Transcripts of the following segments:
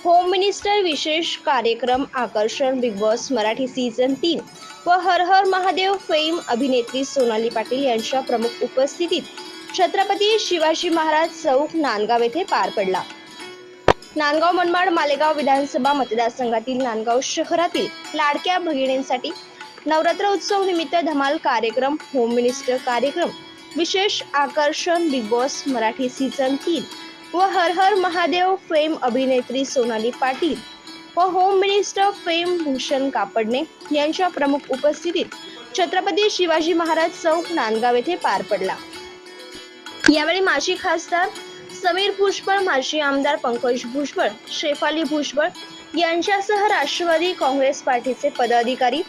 Home minister विशेष कार्यक्रम आकर्षण बिग बॉस मराठी सीझन तीन व हर हर महादेव फेम अभिनेत्री सोनाली पाटील यांच्या प्रमुख उपस्थितीत छत्रपती शिवाजी महाराज चौक नांदगाव येथे पार पडला. नांदगाव मनमाड मालेगाव विधानसभा मतदारसंघातील नांदगाव शहरातील लाडक्या भगिनींसाठी नवरात्र उत्सव निमित्त धमाल कार्यक्रम होम मिनिस्टर कार्यक्रम विशेष आकर्षण बिग बॉस मराठी सीझन तीन व हर हर महादेव फेम अभिनेत्री सोनाली पाटील व Home Minister fame Bhushan Kapadne यांच्या प्रमुख उपस्थितीत छत्रपती शिवाजी महाराज चौक नांदगाव येथे पार पडला. यावेळी माजी खासदार समीर भुजबळ माजी आमदार पंकज भुजबळ शेफाली भुजबळ यांच्यासह राष्ट्रवादी काँग्रेस पार्टीचे पदाधिकारी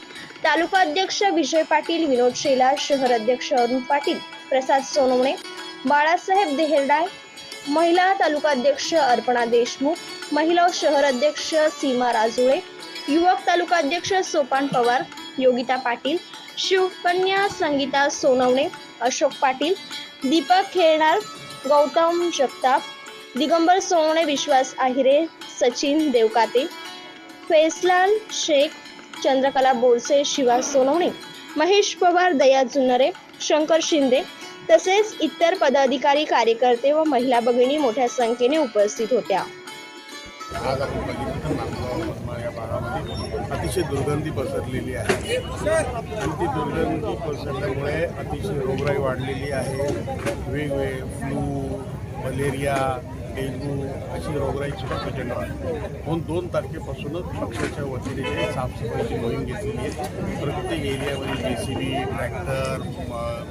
तालुका अध्यक्ष विजय पाटील विनोद शेलार शहर अध्यक्ष अरुण पाटील प्रसाद सोनवणे बाळासाहेब देहेरडाय महिला तालुकाध्यक्ष अर्पणा देशमुख महिला शहर अध्यक्ष सीमा राजुळे युवक तालुकाध्यक्ष सोपान पवार योगिता पाटील शिवकन्या संगीता सोनवणे अशोक पाटील दीपक खेळणार गौतम जगताप दिगंबर सोनवणे विश्वास आहिरे सचिन देवकाते फैसलाल शेख चंद्रकला बोरसे शिवा सोनवणे महेश पवार दया जुन्नरे शंकर शिंदे तसेच इतर पदाधिकारी कार्यकर्ते व महिला भगिनी मोठ्या संख्येने उपस्थित होत्या. आज आपण बघितलं तर या भागामध्ये अतिशय दुर्गंधी पसरलेली आहे. आणि ती दुर्गंधी पसरल्यामुळे अतिशय रोगराई वाढलेली आहे. वेगवेगळे फ्लू मलेरिया डेंग्यू अशी रोगराईची प्रचंड आहे. म्हणून दोन तारखेपासूनच पक्षाच्या वतीने साफसफाईची मोहीम घेतलेली आहे. प्रत्येक एरियामध्ये जे सी बी ट्रॅक्टर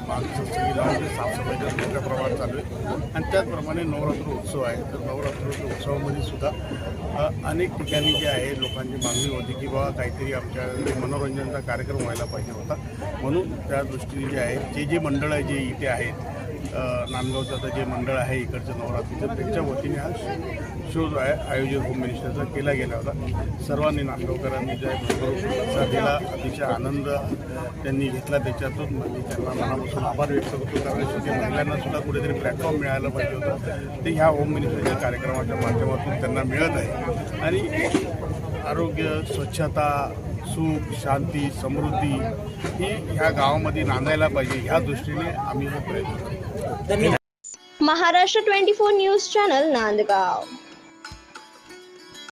माणसं सगळी लावून साफसफाईचं मोठ्या प्रमाणात चालू आहे आणि त्याचप्रमाणे नवरात्र उत्सव आहे. तर नवरात्र उत्सवामध्ये सुद्धा अनेक ठिकाणी जे आहे लोकांची मागणी होती की बाबा काहीतरी आमच्या मनोरंजनाचा कार्यक्रम व्हायला पाहिजे होता. म्हणून त्या दृष्टीने जे आहे जे जे मंडळ जे इथे आहेत नांदगावचं आता जे मंडळ आहे इकडचं नवरात्रीचं त्यांच्या वतीने हा शो जो आहे आयोजित होम मिनिस्टरचा केला गेला होता. सर्वांनी नांदगावकरांनी जे आहे भरपूर दिला. अतिशय आनंद त्यांनी घेतला त्याच्यातून. मी त्यांना मनापासून आभार व्यक्त करतो. कारण शेवटी महिलांना सुद्धा कुठेतरी प्लॅटफॉर्म मिळायला पाहिजे होतं. ते ह्या होम मिनिस्टरच्या कार्यक्रमाच्या माध्यमातून त्यांना मिळत आहे. आणि आरोग्य स्वच्छता सुख शांती समृद्धी ही ह्या गावामध्ये नांदायला पाहिजे ह्या दृष्टीने आम्ही हे प्रयत्न Maharashtra twenty four news channel Nandgaon.